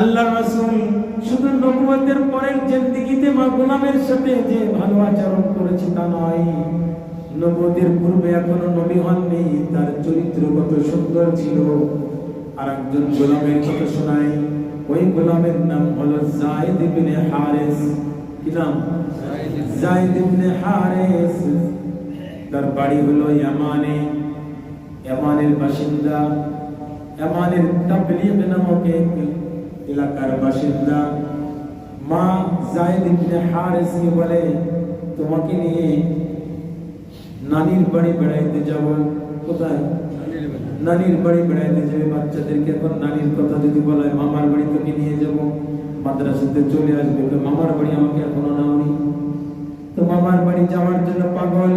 আল্লাহ রাসূল শুধু নবুয়তের পরের জিন্দেগিতে মা গোলামের সাথে যে ভালো আচরণ করেছে তা নয় নবুয়তের পূর্বে এখনও নবী হননি, তার চরিত্র কত সুন্দর ছিল। আর একজন গোলামের কথা শোনাই, ওই গোলামের নাম হলো জায়েদ ইবনে হারিস। কি নাম? জায়েদ ইবনে হারিস। তার বাড়ি হলো ইয়ামানে। ইয়ামানের বাসিন্দা, ইয়ামানের তাবলিগ নামক এলাকার বাসিন্দা মা জায়েদ ইবনে হারিসকে বলে তোমাকে নিয়ে নানির বাড়ি বেড়াইতে যাব। কোথায়? নানির বাড়ি। বেড়াইতে যাবে। বাচ্চাদেরকে এখন নানির কথা যদি বলা হয় মামার বাড়ি তোকে নিয়ে যাব। মাদ্রাসাতে চলে আসবে। তো মামার বাড়ি আমাকে এখনও নাওনি। তো মামার বাড়ি যাওয়ার জন্য পাগল।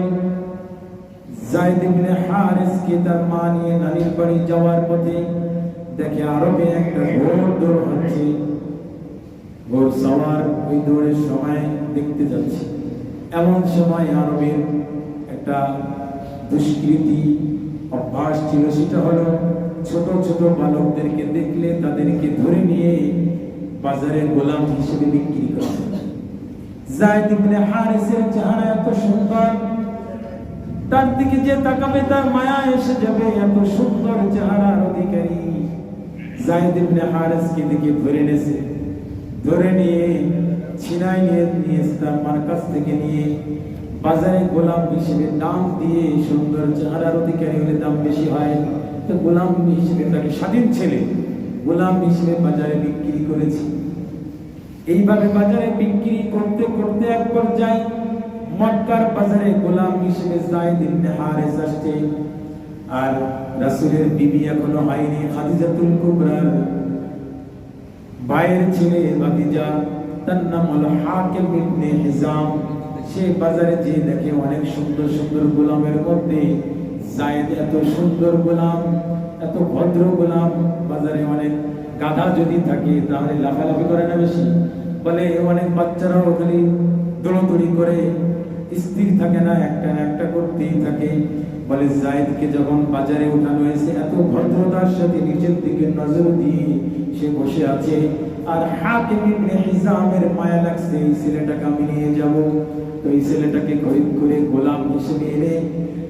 জায়দ ইবনে হারিসকে তার মা নিয়ে নানির বাড়ি যাওয়ার পথে দেখে আরবে একটা ঘোর দৌড় ঘোর সওয়ার ওই দৌড়ের সময় দেখতে যাচ্ছে। এমন সময় আরবের একটা দুষ্কৃতি অভ্যাস ছিল, সেটা হলো ছোট ছোট বালকদেরকে দেখলে তাদেরকে ধরে নিয়ে বাজারে গোলাম হিসেবে বিক্রি করা জায়দ ইবনে হারিসের চেহারা এত সুন্দর, তার দিকে যে তাকাবে তার মায়া এসে যাবে, এত সুন্দর চেহারার অধিকারী। জায়দ ইবনে হারিসকে দিকে ধরে নেছে ধরে নিয়ে ছিনাই নিয়ে নিয়ে মার কাছ থেকে নিয়ে বাজারে গোলাম হিসেবে দাম দিয়ে সুন্দর চেহারার অধিকারী হলে দাম বেশি হয়। তো গোলাম হিসেবে তাকে স্বাধীন ছেলে, গোলাম হিসেবে বাজারে বিক্রি করেছি। এইভাবে বাজারে বিক্রি করতে করতে এক পর্যায়ে মক্কার বাজারে গোলাম হিসেবে জায়েদ ইবনে হারিস আসছে। আর রাসূলের বিবি এখনও হয়নি খাদিজাতুল কুবরার ভাইয়ের ছেলে ভাতিজা তার নাম হলো হাকিম ইবনে হিজাম। সে বাজারে যে দেখে অনেক সুন্দর সুন্দর গোলামের মধ্যে জায়েদ এত সুন্দর গোলাম, এত ভদ্র গোলাম। বাজারে অনেক গাধা যদি থাকে তাহলে লাফালাফি করে না বেশি। বলে অনেক বাচ্চারাও ওখানে দৌড়দৌড়ি করে, স্থির থাকে না, একটা না একটা করতেই থাকে। বলে জায়েদকে যখন বাজারে উঠানো হয়েছে, এত ভদ্রতার সাথে নিচের দিকে নজর দিয়ে সে বসে আছে। আর হাকিম ইবনে হিজামের মায়া লাগছে, এই ছেলেটাকে আমি নিয়ে যাব। তো এই ছেলেটাকে খরিদ করে গোলাম হিসেবে এনে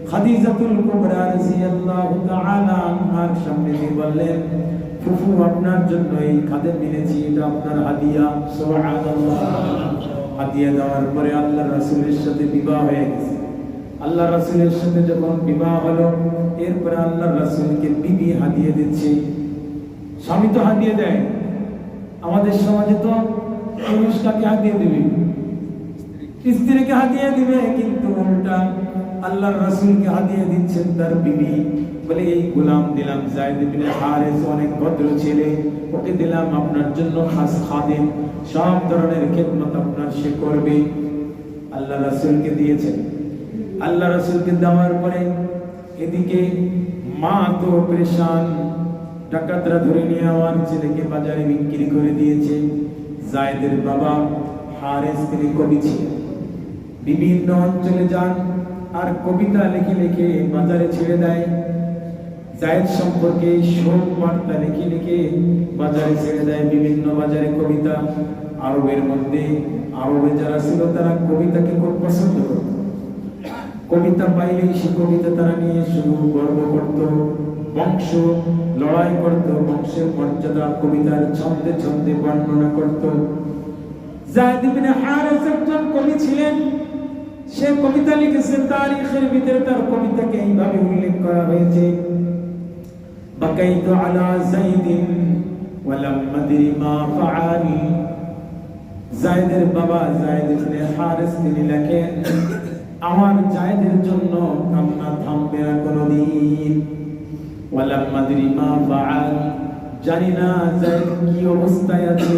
খাদিজাতুল কুবরা তাআলা আনহার সামনে দিয়ে বললেন, ফুফু, আপনার জন্য এই খাদেম এটা আপনার হাদিয়া। সুবহানাল্লাহ। হাদিয়া দেওয়ার পরে আল্লাহ রাসূলের সাথে বিবাহ হয়ে গেছে। আল্লাহ রাসূলের সাথে যখন বিবাহ হলো, এরপরে আল্লাহ রাসূলকে বিবি হাতিয়ে দিচ্ছে। স্বামী তো হাতিয়ে দেয়। আমাদের সমাজে তো পুরুষ কাকে হাদিয়া দিবে? স্ত্রীকে হাতিয়ে দিবে, কিন্তু উল্টা আল্লাহর রাসূলকে হাতিয়ে দিচ্ছেন তার বিবি। বলে, এই গোলাম দিলাম জায়েদ ইবনে হারিস, অনেক ভদ্র ছেলে। ওকে দিলাম আপনার জন্য খাস খাদেম। সব ধরনের খেদমত আপনার সে করবে। আল্লাহ রাসূলকে দিয়েছেন। আল্লাহ রাসূলকে দেওয়ার পরে এদিকে মা তো পরেশান, ডাকাতরা ধরে নিয়ে আমার ছেলেকে বাজারে বিক্রি করে দিয়েছে। জায়েদের বাবা হারেস তিনি কবি ছিলেন। বিভিন্ন অঞ্চলে যান আর কবিতা লিখে লিখে বাজারে ছেড়ে দেয়। জায়েদ সম্পর্কে শোক বার্তা লিখে লিখে বাজারে ছেড়ে দেয় বিভিন্ন বাজারে কবিতা। আরবের মধ্যে আরবে যারা ছিল তারা কবিতাকে খুব পছন্দ করত। কবিতা পাইলেই সে কবিতা তারা নিয়ে শুধু গর্ব করত, বংশ, লড়াই করত, বংশের মর্যাদা কবিতার ছন্দে ছন্দে বর্ণনা করত। জায়েদ হারিস একজন কবি ছিলেন। সে কবিতা লিখেছেন তারিখের ভিতরে তার কবিতাকে এইভাবে উল্লেখ করা হয়েছে। বাকাইতু আলা জাইদিন ওয়ালাম আদরি মা ফাআল। জায়েদের বাবা জায়েদ ইবনে হারিস তিনি লেখেন আমার জায়েদের জন্য কান্না থামবে না কোনোদিন। ওয়ালাম আদরি মা ফাআল, জানি না জায়েদ কি অবস্থায় আছে।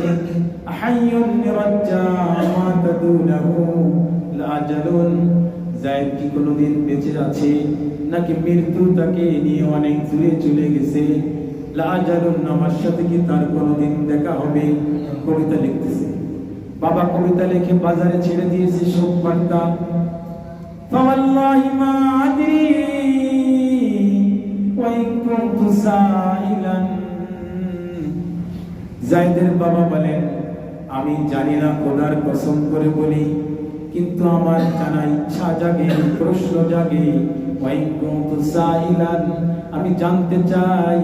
হাইয়ুন নিরাজ্জা মা তাদুনাহু লাজালুন জায়েদ কি কোনোদিন বেঁচে আছে নাকি মৃত্যু তাকে নিয়ে অনেক দূরে চলে গেছে? লাজালুন আমার সাথে কি তার কোনোদিন দেখা হবে? কবিতা লিখতেছে। বাবা কবিতা লিখে বাজারে ছেড়ে দিয়েছে শোক বার্তা। فوالله ما أدري وإن كنت سائلا জায়দের বাবা বলেন আমি জানি না খোদার কসম করে বলি কিন্তু আমার জানা ইচ্ছা জাগে প্রশ্ন জাগে ওয়াইন কুনতু সাইলান আমি জানতে চাই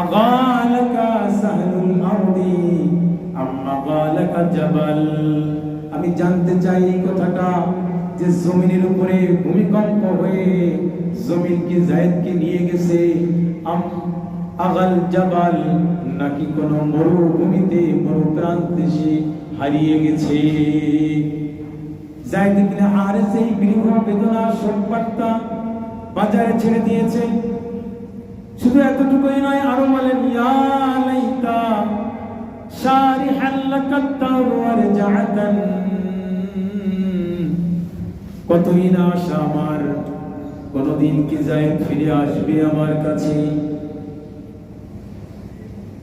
আগালাকা সাহলুল আরদি আম্মা গালাকা জাবাল আমি জানতে চাই এই কথাটা যে জমিনের উপরে ভূমিকম্প হয়ে জমিন কি জায়েদকে নিয়ে গেছে আগাল জাবাল নাকি কোন মরুভূমিতে মরুপ্রান্তে সে হারিয়ে গেছে। জায়েদ ইবনে হারেস এই বিরহ বেদনা বাজারে ছেড়ে দিয়েছে। শুধু এতটুকুই নয়, আরও বলেন, ইয়া লাইতা লাকাত তাওয়ার কতই না আশা আমার? কোনদিন কি জায়েদ ফিরে আসবে আমার কাছে?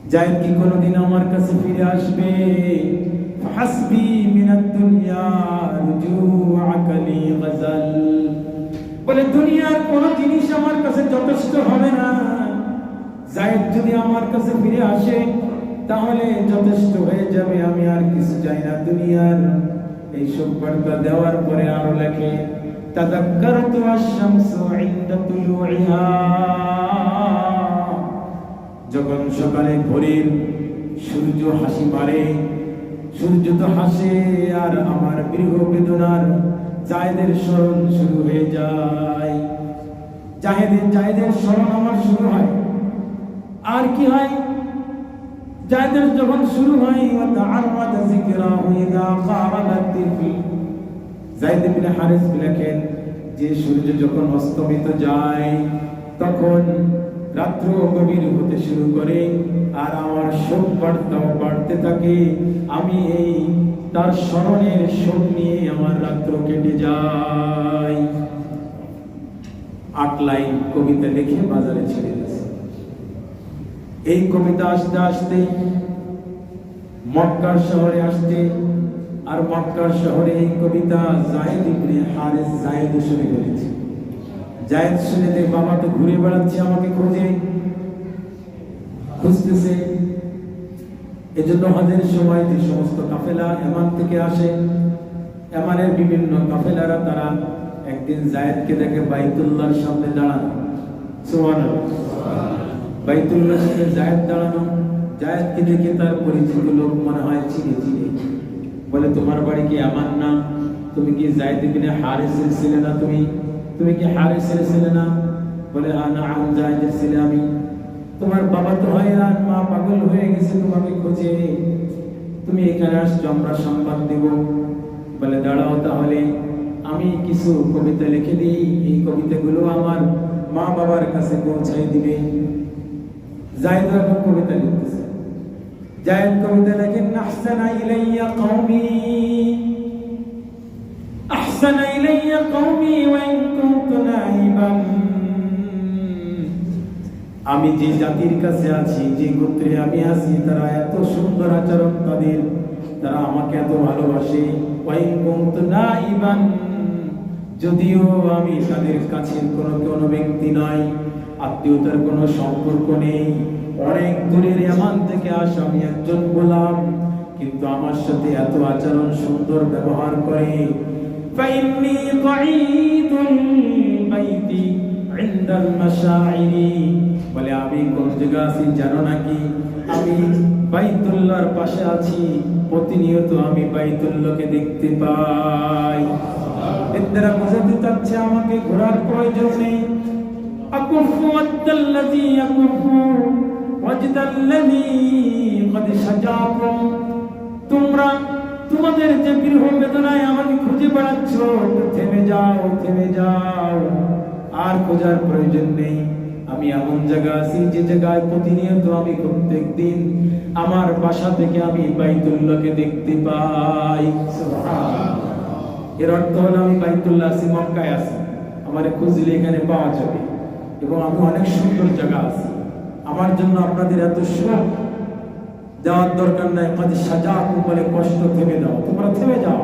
জায়েদ কি কোনদিন আমার কাছে ফিরে আসবে? হাসবি মিনাদ দুনিয়া রুজুআকা লি গাজাল। বলে, দুনিয়ার কোন জিনিস আমার কাছে যথেষ্ট হবে না। জায়েদ যদি আমার কাছে ফিরে আসে, তাহলে যথেষ্ট হয়ে যাবে। আমি আর কিছু চাই না দুনিয়ার। এই সব বার্তা দেওয়ার পরে আরো লেখে তাদাক্কারতু আশ-শামসু ইনদা তুলুইহা যখন সকালে ভোরের সূর্য হাসি মারে সূর্য তো হাসে আর আমার গৃহ বেদনার জায়দের স্মরণ শুরু হয়ে যায় জাহেদের জায়দের স্মরণ আমার শুরু হয় আর কি হয় জায়দের যখন শুরু হয় وتعرض হারেস লেখেন যে সূর্য যখন অস্তমিত যায়, তখন রাত্র গভীর হতে শুরু করে আর আমার শোক বার্তাও বাড়তে থাকে। আমি এই তার স্মরণের শোক নিয়ে আমার রাত্র কেটে যাই আট লাইন কবিতা লিখে বাজারে ছেড়ে গেছে। এই কবিতা আসতে আসতে মক্কার শহরে আসতে আর মক্কার শহরে এই কবিতা জায়েদ ইবনে হারিস জায়েদ শুনে ফেলেছে জায়েদ শুনে যে বাবা তো ঘুরে বেড়াচ্ছে আমাকে খোঁজে। খুঁজতেছে। এজন্য হজের সময় যে সমস্ত কাফেলা এমান থেকে আসে, এমানের বিভিন্ন কাফেলারা তারা একদিন জায়েদকে দেখে বাইতুল্লাহর সামনে দাঁড়ানো। সুবহানাল্লাহ। বাইতুল্লাহর সামনে জায়েদ দাঁড়ানো। জায়েদকে দেখে তার পরিচিত লোক মনে হয় চিনে চিনে। বলে, তোমার বাড়ি কি আমার না? তুমি কি জায়েদ ইবনে হারিসের ছেলে না তুমি? তুমি কি হারিসের ছেলে না? বলে হ্যাঁ না, আমি জায়েদের ছেলে আমি। তোমার বাবা তো হয়রান, মা পাগল হয়ে গেছে তোমাকে খোঁজে। তুমি এখানে আসছো, আমরা সংবাদ দেব। বলে, দাঁড়াও তাহলে, আমি কিছু কবিতা লিখে দিই। এই কবিতাগুলো আমার মা বাবার কাছে পৌঁছাই দিবে। এখন কবিতা লিখতেছে। জায়েদ কবিতা লেখেন আহসানা ইলাইয়া কওমি আহসানা ইলাইয়া কওমি ওয়া ইন কুনতু আমি যে জাতির কাছে আছি, যে গোত্রে আমি আছি, তারা এত সুন্দর আচরণ তাদের, তারা আমাকে এত ভালোবাসে। যদিও আমি তাদের কাছের কোনো কোনো ব্যক্তি নয় আত্মীয়তার কোনো সম্পর্ক নেই। অনেক দূরের এমন থেকে আসা, আমি একজন গোলাম। কিন্তু আমার সাথে এত আচরণ সুন্দর ব্যবহার করে। বলে, আমি কোন জায়গা আছি জানো নাকি? আমি বাইতুল্লার পাশে আছি। প্রতিনিয়ত আমি বাইতুল্লাহকে দেখতে পাই। এর দ্বারা বোঝাতে চাচ্ছে আমাকে ঘোরার প্রয়োজন নেই। আকুফু আত্তাল্লাযী আকুফু। তোমরা তোমাদের যে গৃহ বেদনায় আমাকে খুঁজে বেড়াচ্ছ থেমে যাও থেমে যাও। আর খোঁজার প্রয়োজন নেই। আমি এমন জায়গা আছি, যে জায়গায় প্রতিনিয়ত আমি প্রত্যেক দিন আমার বাসা থেকে আমি বাইতুল্লাহকে দেখতে পাই। এর অর্থ হলো আমি বাইতুল্লাহ আছি, মক্কায় আছি। আমার খুঁজলে এখানে পাওয়া যাবে। এবং আমি অনেক সুন্দর জায়গা আছি। আমার জন্য আপনাদের এত শোক দেওয়ার দরকার নাই কাজে সাজা বলে কষ্ট থেমে দাও তোমরা থেমে যাও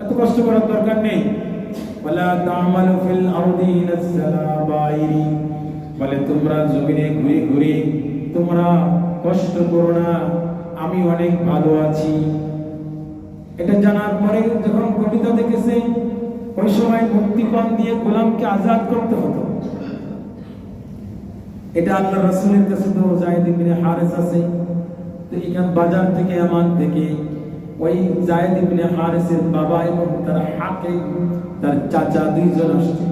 এত কষ্ট করার দরকার নেই ولا تعمل في الارض نسلا বাইরি বলে তোমরা জমিনে ঘুরে ঘুরে তোমরা কষ্ট করো না আমি অনেক ভালো আছি এটা জানার পরে যখন কবিতা দেখেছে ওই সময় মুক্তিপণ দিয়ে গোলামকে আজাদ করতে হতো এটা আল্লাহ রাসূলের কাছে তো জায়েদ ইবনে হারেস আছে। তো এখান বাজার থেকে, আমার থেকে ওই জায়েদ ইবনে হারেসের বাবা এবং তার হাকে তার চাচা দুইজন আসছে।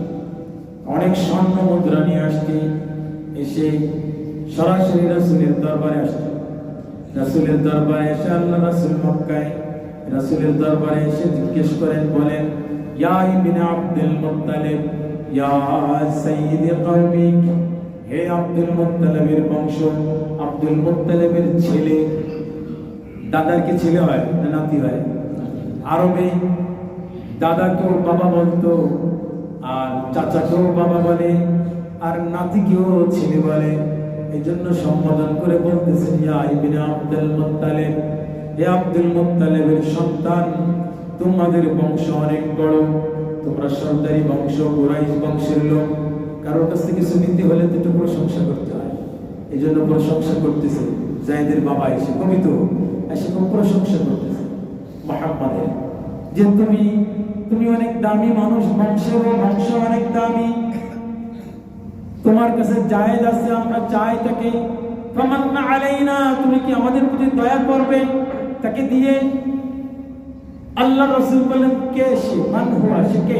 অনেক স্বর্ণ মুদ্রা নিয়ে আসছে, এসে সরাসরি রাসূলের দরবারে আসছে। রাসূলের দরবারে এসে আল্লাহ রাসূল মক্কায়, রাসূলের দরবারে এসে জিজ্ঞেস করেন, বলেন, ইয়া ইবনে আব্দুল মুত্তালিব, ইয়া সাইয়্যিদ কওমিক হে আব্দুল মুত্তালিবের বংশ, আব্দুল মুত্তালিবের ছেলে। দাদার ছেলে হয় না নাতি হয়? আরবে দাদাকেও বাবা বলতো, আর চাচাকেও বাবা বলে, আর নাতিকেও ছেলে বলে। এই জন্য সম্বোধন করে বলতেছেন, ইয়া ইবনে আব্দুল মুত্তালিব, হে আব্দুল মুত্তালিবের সন্তান, তোমাদের বংশ অনেক বড়। তোমরা সর্দারি বংশ, কুরাইশ বংশের লোক। কারোর কাছ থেকে কিছু নিতে হলে তো একটু প্রশংসা করতে হয়। এই জন্য প্রশংসা করতেছে। জায়দের বাবা এসে কবি তো এসে খুব প্রশংসা করতেছে। মোহাম্মদের যে তুমি তুমি অনেক দামি মানুষ বংশের বংশ অনেক দামি। তোমার কাছে জায়েজ আছে, আমরা চাই তাকে। ফামান্না আলাইনা, তুমি কি আমাদের প্রতি দয়া করবে? তাকে দিয়ে আল্লাহ রসুল বলেন, কে সে? মান হুয়া, সে কে?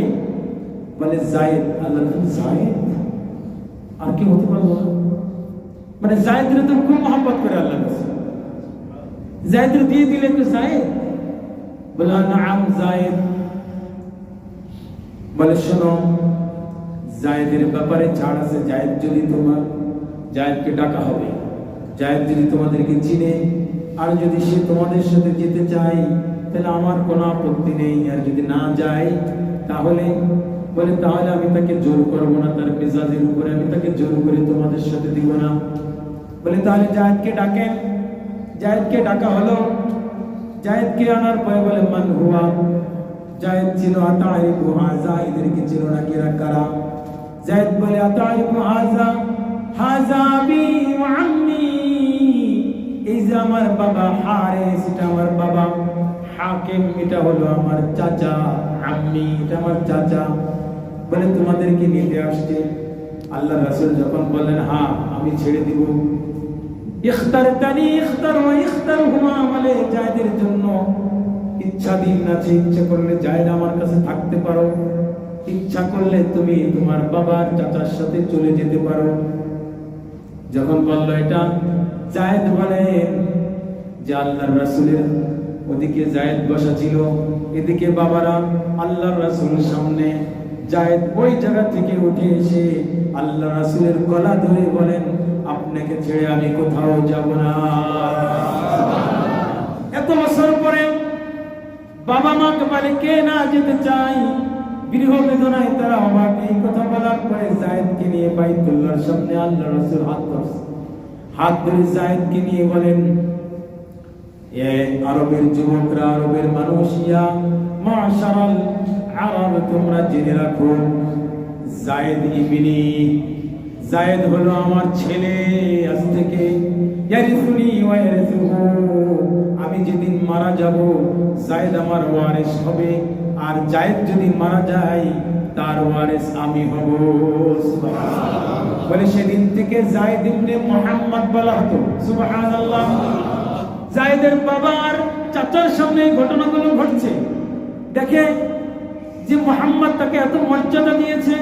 বলে জায়েদ আল্লাহ জায়েদ? আর কি হতে পারব মানে জায়েদের তো খুব মহব্বত করে আল্লাহ জায়েদের দিয়ে দিলে তো জায়েদ। বলে, নাম জায়েদ। বলে, শোনো, জায়েদের ব্যাপারে ছাড় আছে, জায়েদ যদি তোমার, জায়েদকে ডাকা হবে, জায়েদ যদি তোমাদেরকে চিনে, আর যদি সে তোমাদের সাথে যেতে চায়, তাহলে আমার কোনো আপত্তি নেই। আর যদি না যায়, তাহলে বলে, তাহলে আমি তাকে জোর করব না, তার মেজাজের উপরে আমি তাকে জোর করে তোমাদের সাথে দিব না। বলে, তাহলে জায়দকে ডাকেন। জায়েদকে ডাকা হলো। জায়েদকে আনার পরে বলে, মান হুয়া? জায়েদ ছিল আতারিফু হাজা এদেরকে ছিল না কেরা কারা? জায়েদ বলে আতারিফু হাজা হাজা বি আম্মি। এই যে আমার বাবা হারেস, এটা আমার বাবা। হাকিম, এটা হলো আমার চাচা, আম্মি, এটা আমার চাচা। বলে তোমাদেরকে নিতে আসছে আল্লাহ রাসূল যখন বললেন হ্যাঁ আমি ছেড়ে দিব। ইখতারতানি ইখতার ওয়া ইখতারহুমা বলে জায়েদের জন্য ইচ্ছা দিন আছে ইচ্ছা করলে জায়েদ আমার কাছে থাকতে পারো। ইচ্ছা করলে তুমি তোমার বাবার চাচার সাথে চলে যেতে পারো। যখন বলল এটা জায়েদ বলেন যে আল্লাহর রাসূলের ওদিকে জায়েদ বসা ছিল। এদিকে বাবারা আল্লাহর রাসুলের সামনে জায়েদ ওই জায়গা থেকে উঠে এসে আল্লাহ রাসূলের গলা ধরে বলেন, আপনাকে ছেড়ে আমি কোথাও যাব না। এত বছর পরে বাবা মাকে বলে, কে না যেতে চাই গৃহ বেদনায় তারা অবাক। এই কথা বলার পরে জায়েদকে নিয়ে বাইতুল্লাহর সামনে আল্লাহ রাসূল হাত ধরছে। হাত ধরে জায়েদকে নিয়ে বলেন, এ আরবের যুবকরা, আরবের মানুষ ইয়া মাশারাল আরব, তোমরা জেনে রাখো, জায়েদ ইবনি, জায়েদ হলো আমার ছেলে আজ থেকে। আমি যেদিন মারা যাব, জায়েদ আমার ওয়ারিস হবে। আর জায়েদ যদি মারা যায়, তার ওয়ারিস আমি হব। বলে সেদিন থেকে জায়েদ ইবনে মুহাম্মদ বলা হতো, সুবহানাল্লাহ। জায়েদের বাবার চাচার সামনে ঘটনাগুলো ঘটছে। দেখে যে মোহাম্মদ তাকে এত মর্যাদা দিয়েছে,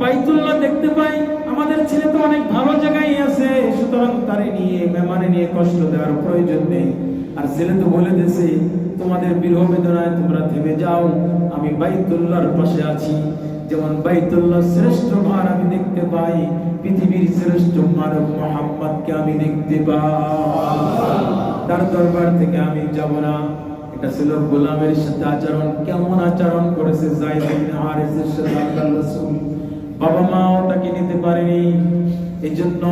বাইতুল্লাহ দেখতে পাই, আমাদের ছেলে তো অনেক ভালো জায়গায় আছে। সুতরাং তারে নিয়ে মেমানে নিয়ে কষ্ট দেওয়ার প্রয়োজন নেই। আর ছেলে তো বলে দিয়েছে, তোমাদের বিরহ বেদনায় তোমরা থেমে যাও, আমি বাইতুল্লাহর পাশে আছি। যেমন বাইতুল্লাহ শ্রেষ্ঠ ঘর আমি দেখতে পাই, পৃথিবীর শ্রেষ্ঠ মানব মোহাম্মদকে আমি দেখতে পাই। তার দরবার থেকে আমি যাব না। এটা ছিল গোলামের সাথে আচরণ, কেমন আচরণ করেছে ইবনে সাথে আল্লাহর রাসূল। বাবা মাও তাকে নিতে পারেনি। এই জন্য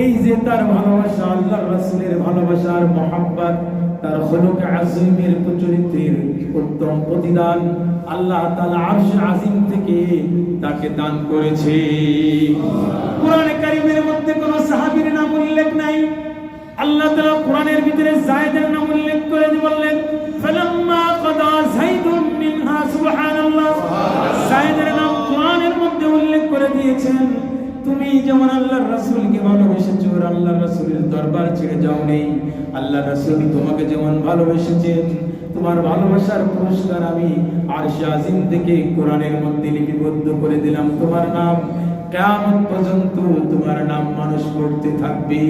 এই যে তার ভালোবাসা, আল্লাহর রাসূলের ভালোবাসার মহাব্বত, তার খুলুক আজিমের উত্তম প্রতিদান আল্লাহ তাআলা আরশ আজিম থেকে তাকে দান করেছে। কোরআনে কারীমের মধ্যে কোন সাহাবীর নাম উল্লেখ নাই? আল্লাহ তাআলা কোরআনের ভিতরে জায়েদের নাম উল্লেখ করে দিয়ে বললেন ফালাম্মা কাদা যাইদুম মিনহা সুবহানাল্লাহ। জায়েদের নাম কোরআনের মধ্যে উল্লেখ করে দিয়েছেন তুমি যেমন আল্লাহর রাসূলকে ভালোবেসেছো আর আল্লাহর রাসূলের দরবার ছেড়ে যাও নেই আল্লাহর রাসূল তোমাকে যেমন ভালোবেসেছেন তোমার ভালোবাসার পুরস্কার আমি আরশে আজিম থেকে কোরআনের মধ্যে লিপিবদ্ধ করে দিলাম। তোমার নাম কিয়ামত পর্যন্ত তোমার নাম মানুষ করতে থাকবে।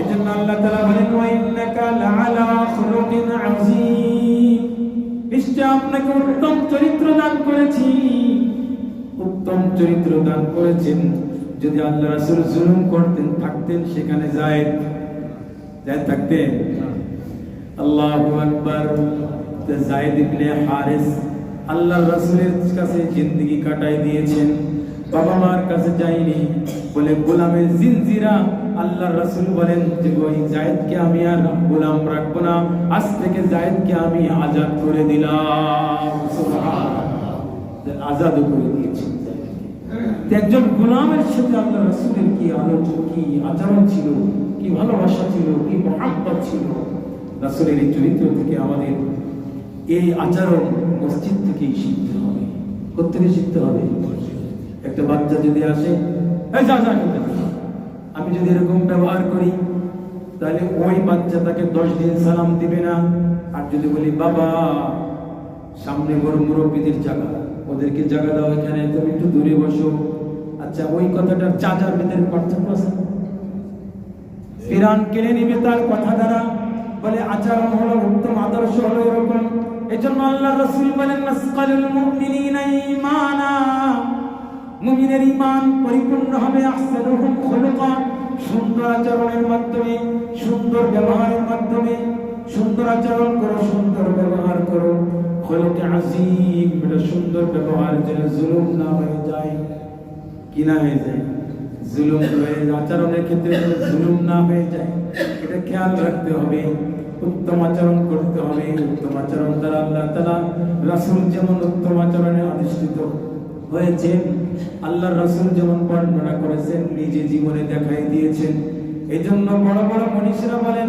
এজন্য আল্লাহ তাআলা বলেন, ওয়া লাআলা খুলুকিন আযীম। নিশ্চয় আপনাকে উত্তম চরিত্র দান করেছি। উত্তম চরিত্র দান করেছেন। যদি আল্লাহ রাসূল জুলুম করতেন, থাকতেন, সেখানে যায়। যায় থাকতেন আল্লাহু আকবার। তো যায়েদ ইবনে হারিস আল্লাহর রাসূলের কাছে জিন্দেগি কাটাই দিয়েছেন। বাবা মার কাছে যায়নি বলে গোলামের জিনজিরা, আল্লাহর রাসূল বলেন যে, ওই জায়েদকে আমি আর গোলাম রাখব না। আজ থেকে জায়েদকে আমি আজাদ করে দিলাম। আজাদ করে দিয়েছি একজন গোলামের সাথে আল্লাহ রাসূলের কি আলোচনা কি আচরণ ছিল? কি ভালোবাসা ছিল? কি মহাব্বত ছিল? রাসূলের এই চরিত্র থেকে আমাদের এই আচরণ মসজিদ থেকেই শিখতে হবে। কোথেকে শিখতে হবে? একটা বাচ্চা যদি আসে। আমি যদি এরকম ব্যবহার করি, তাহলে ওই বাচ্চা তাকে দশ দিন সালাম দিবে না। আর যদি বলি, বাবা, সামনে বড় মুরব্বীদের জায়গা, ওদেরকে জায়গা দাও এখানে, তুমি একটু দূরে বসো। আচ্ছা ওই কথাটার চাচার ভিতরে পার্থক্য আছে? ফিরান কেড়ে নিবে তার কথা দ্বারা, বলে, আচরণ হলো উত্তম আদর্শ হলো এরকম। এজন্য আল্লাহ রাসূল বলেন, নাসকালুল মুমিনিনা ঈমানা। মুমিনের ঈমান পরিপূর্ণ হবে, আহসানুহুম খুলুকা সুন্দর আচরণের মাধ্যমে, সুন্দর ব্যবহারের মাধ্যমে, সুন্দর আচরণ করো, সুন্দর ব্যবহার করো। খুলুকে আজিম এটা সুন্দর ব্যবহার যেন জুলুম না হয়ে যায়। কি না হয়ে যায়? জুলুম হয়ে, আচরণের ক্ষেত্রে জুলুম না হয়ে যায়। এটা খেয়াল রাখতে হবে, উত্তম আচরণ করতে হবে। উত্তম আচরণ দ্বারা আল্লাহ তালা রাসুল যেমন উত্তম আচরণে অধিষ্ঠিত হয়েছেন আল্লাহ রাসুল যেমন বর্ণনা করেছেন, নিজে জীবনে দেখাই দিয়েছেন। এই জন্য বড় বড় মনীষীরা বলেন,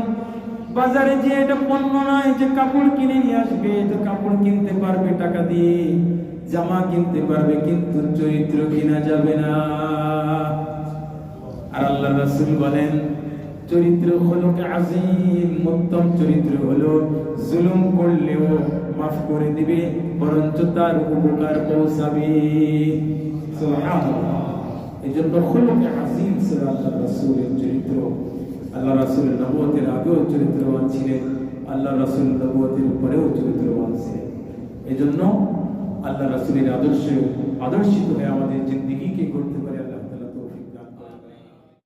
বাজারে যে এটা পণ্য নয়, যে কাপড় কিনে নিয়ে আসবে, তো কাপড় কিনতে পারবে টাকা দিয়ে, জামা কিনতে পারবে, কিন্তু চরিত্র কিনা যাবে না। আর আল্লাহ রাসূল বলেন, চরিত্র হলো আজিম, উত্তম চরিত্র হলো, জুলুম করলেও মাফ করে দিবে বরঞ্চ তার উপকার পৌঁছাবে। এই জন্য আজিম ছিল আল্লাহ রাসূলের চরিত্র। আল্লাহ রাসূলের নবুয়তের আগেও চরিত্রবান ছিলেন, আল্লাহ রাসূল নবুয়তের পরেও চরিত্রবান ছিলেন। এই জন্য আল্লাহ রাসূলের আদর্শে আদর্শিত হয়ে আমাদের জিন্দেগিকে